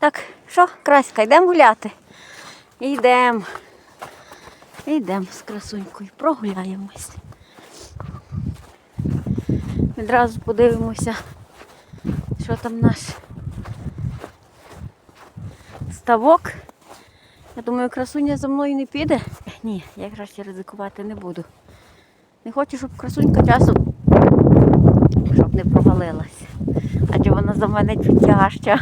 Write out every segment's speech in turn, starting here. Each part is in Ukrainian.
Так, що, Краська, йдемо гуляти? Йдемо. Йдемо з красунькою, прогуляємось. Відразу подивимося, що там наш ставок. Я думаю, красуня за мною не піде. Ні, я краще ризикувати не буду. Не хочу, щоб красунька часом щоб не провалилася. Адже вона за мене тяжча.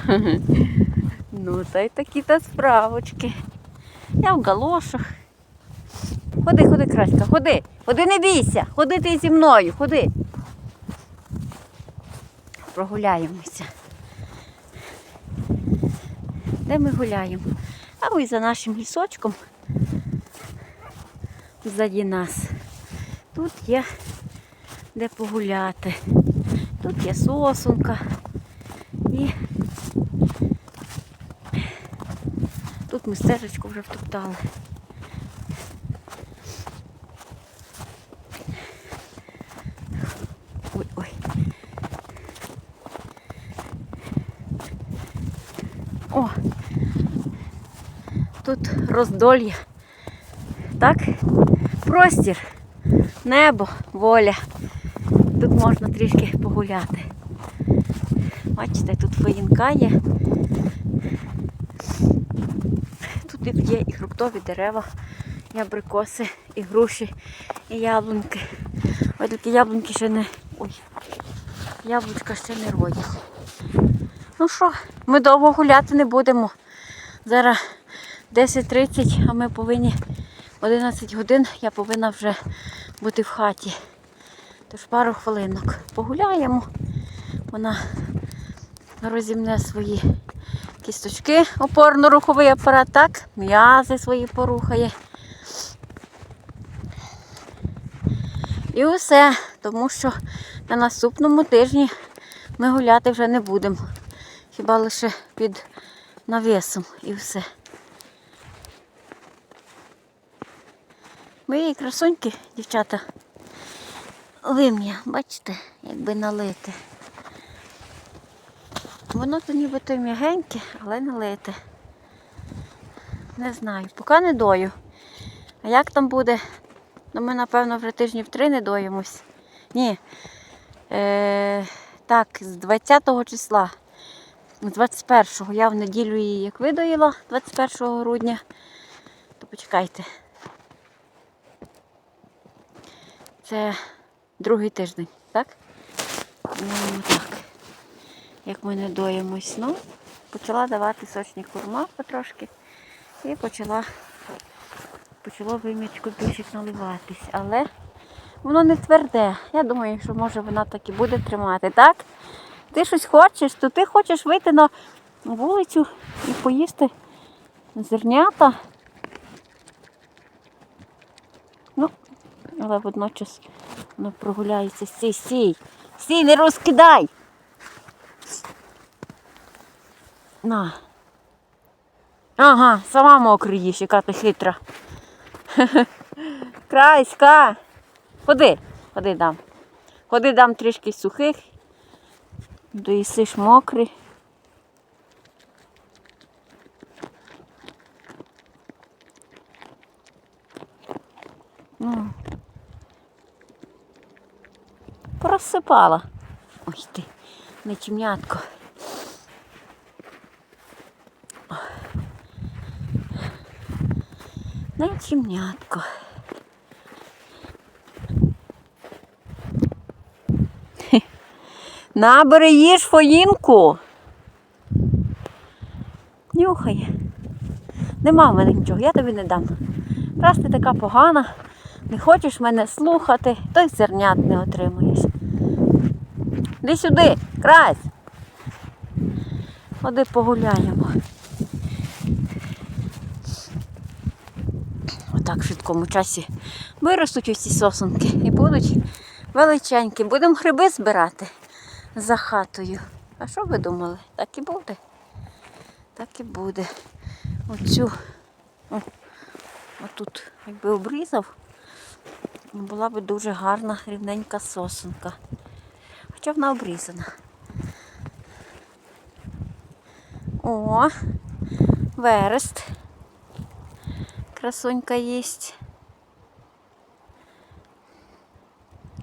Ну, та й такі та справочки. Я в галошах. Ходи, ходи, Краська, ходи. Ходи, не бійся. Ходи ти зі мною, ходи. Прогуляємося. Де ми гуляємо? А ось за нашим лісочком. Ззаді нас. Тут є де погуляти. Тут є сосунка. І тут ми стежечку вже втоптали. Ой, ой. О! Тут роздолья. Так? Простір, небо, воля. Тут можна трішки погуляти. Бачите, тут воїнка є. Тут є і фруктові дерева, і абрикоси, і груші, і яблуньки. Ой, тільки яблуньки ще не. Ой, яблучка ще не родять. Ну що, ми довго гуляти не будемо. Зараз 10.30, а ми повинні 11 годин я повинна вже бути в хаті. Тож пару хвилинок погуляємо. Вона розімне свої кісточки, опорно-руховий апарат, так, м'язи свої порухає. І усе, тому що на наступному тижні ми гуляти вже не будемо. Хіба лише під навісом і все. Мої красуньки, дівчата, вим'я, бачите, якби налите. Воно то нібито м'ягеньке, але налите. Не знаю, поки не дою. А як там буде? Ну, ми, напевно, вже тижнів три не доїмось. Ні. Е, так, з 20 числа, з 21-го, я в неділю її як видоїла, 21 грудня, то почекайте. Це другий тиждень, так? Ну, так. Як ми не доїмось, ну, почала давати сочні корма потрошки і почала почало вим'ячку більше наливатись. Але воно не тверде. Я думаю, що може вона так і буде тримати, так? Ти щось хочеш, то ти хочеш вийти на вулицю і поїсти зернята. Ну, але водночас воно прогуляється. Стій, стій. Стій, не розкидай. На. Ага, сама мокру їш, яка ти хитра. Крайська. Ходи, ходи дам. Ходи дам трішки сухих. Доїсиш мокрий. Просипала. Ой ти, не чимнятко. Не Набери їж фоїнку. Нюхає. Нема в мене нічого, я тобі не дам. Раз ти така погана, не хочеш мене слухати, то й зернят не отримуєш. Іди сюди, крась. Ходи погуляємо. Отак в швидкому часі виростуть усі сосунки і будуть величенькі. Будемо гриби збирати за хатою. А що ви думали? Так і буде. Так і буде. Оцю, о, отут, якби обрізав, була б дуже гарна рівненька сосунка. Хоча вона обрізана. О, верест. Красунька їсть.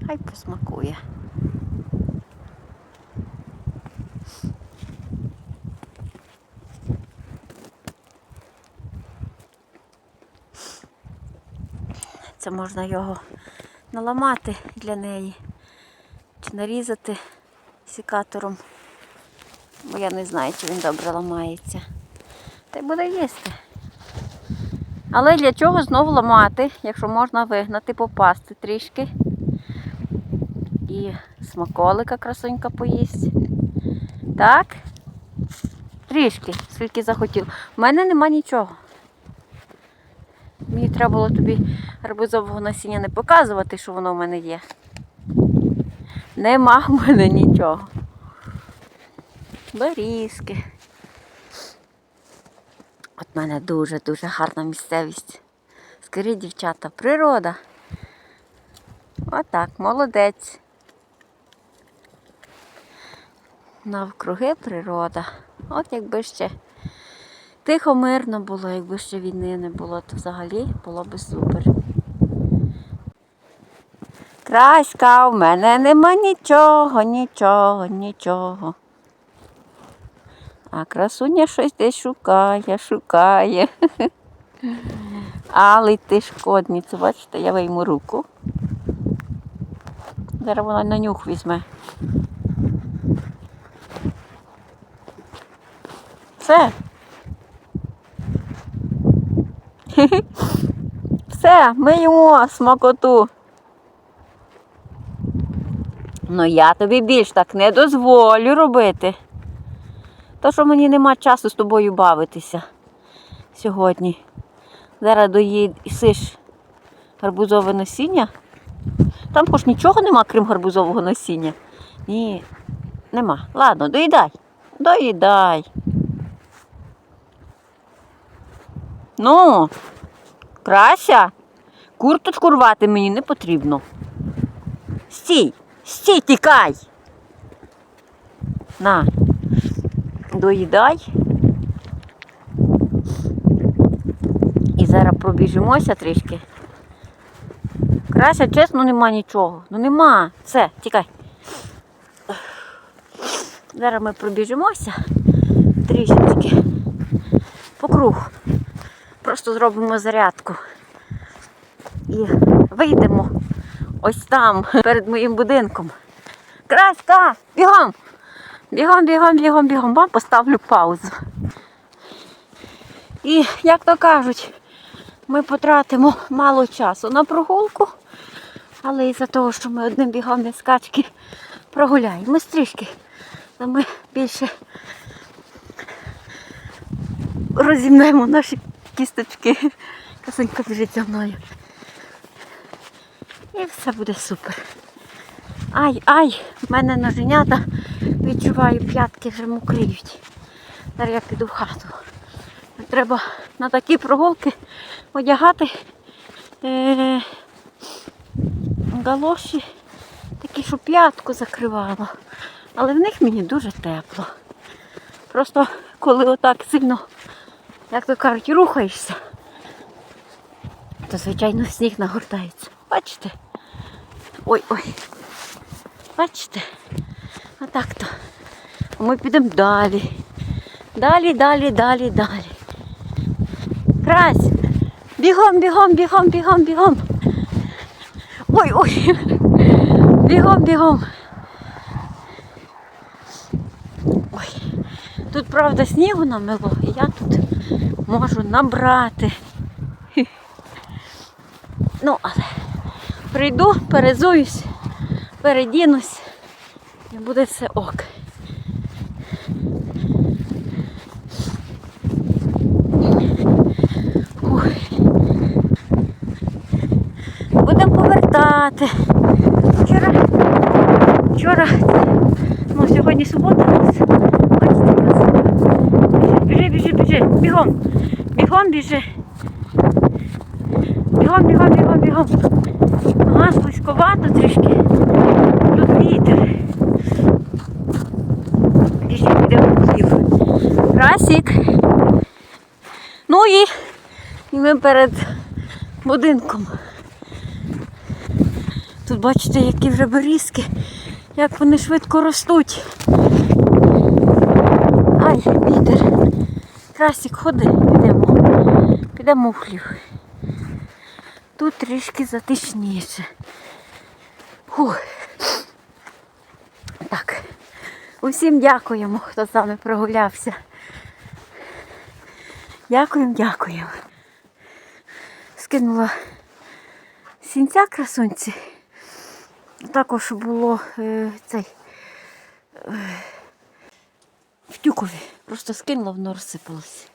Хай посмакує. Це можна його наламати для неї чи нарізати сікатором. Бо я не знаю, чи він добре ламається. Та й буде їсти. Але для чого знову ламати, якщо можна вигнати, попасти трішки. І смаколика красунька поїсть. Так? Трішки, скільки захотів. У мене нема нічого. Мені треба було тобі гарбузового насіння не показувати, що воно в мене є. Нема в мене нічого. Берізки. В мене дуже-дуже гарна місцевість. Скажіть, дівчата, природа. Отак, молодець. Навкруги природа. От якби ще тихо, мирно було, якби ще війни не було, то взагалі було би супер. Краська, в мене нема нічого, нічого, нічого. А красуня щось десь шукає, шукає. Але ти шкодниця, бачите, я вийму руку. Зараз вона на нюх візьме. Все. Все, ми їмо смакоту. Ну я тобі більш так не дозволю робити. То, що мені нема часу з тобою бавитися сьогодні. Зараз доїсиш гарбузове насіння. Там хоч нічого нема, крім гарбузового насіння. Ні, нема. Ладно, доїдай. Доїдай. Ну, Крася, курточку рвати мені не потрібно. Стій, стій, тікай. На, доїдай. І зараз пробіжимося трішки. Крася, чесно, нема нічого. Ну нема. Все, тікай. Зараз ми пробіжимося трішечки по кругу. Просто зробимо зарядку. І вийдемо ось там, перед моїм будинком. Краська! Бігом! Бігом, бігом, бігом, бігом. Вам поставлю паузу. І, як то кажуть, ми потратимо мало часу на прогулку, але із-за того, що ми одним бігом без скачки прогуляємо трішки, то ми більше розімнемо наші кісточки. Косенька біжить за мною. І все буде супер. Ай, ай, в мене ноженята, відчуваю, п'ятки вже мокріють. Зараз я піду в хату. Треба на такі прогулки одягати е- галоші, такі, щоб п'ятку закривало. Але в них мені дуже тепло. Просто коли отак сильно, як то кажуть, рухаєшся, то звичайно сніг нагортається. Бачите? Ой-ой. Бачите? А так то. А ми підемо далі. Далі, далі, далі, далі. Крась! Бігом, бігом, бігом, бігом, бігом. Ой, ой. Бігом, бігом. Ой. Тут, правда, снігу намело, і я тут можу набрати. Ну, але прийду, перезуюсь, передінусь і буде все ок. Будемо повертати. Вчора, вчора, ну сьогодні субота у нас. Біжи, біжи, біжи, бігом, бігом біжи. Бігом, бігом, бігом, бігом. Ага, слизьковато трішки. Тут Красік. Ну і, і ми перед будинком. Тут бачите, які вже берізки, як вони швидко ростуть. Ай, вітер. Красік, ходи, підемо. Підемо в хлів. Тут трішки затишніше. Фух. Так. Усім дякуємо, хто з нами прогулявся. Дякуємо, дякуємо. Скинула сінця красунці. Також було е, цей е, в тюкові. Просто скинула, воно розсипалося.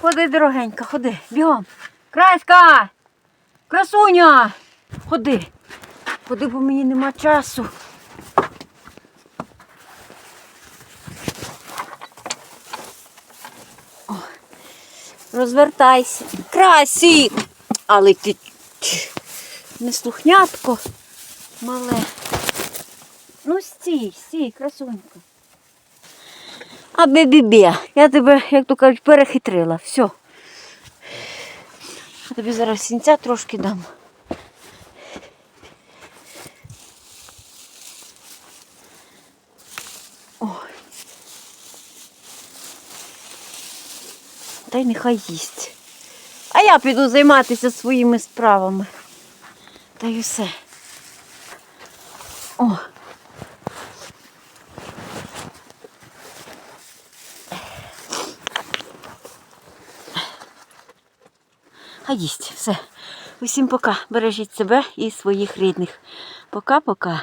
Ходи, дорогенька, ходи, бігом. Краська! Красуня! Ходи. Ходи, бо мені нема часу. Розвертайся. Красі! Але ти не неслухнятко мале. Ну стій, стій, красунька. А бебібе, я тебе, як то кажуть, перехитрила. Все. Я тобі зараз сінця трошки дам. Та й нехай їсть. А я піду займатися своїми справами. Та й все. О. А їсть, все. Усім пока. Бережіть себе і своїх рідних. Пока-пока.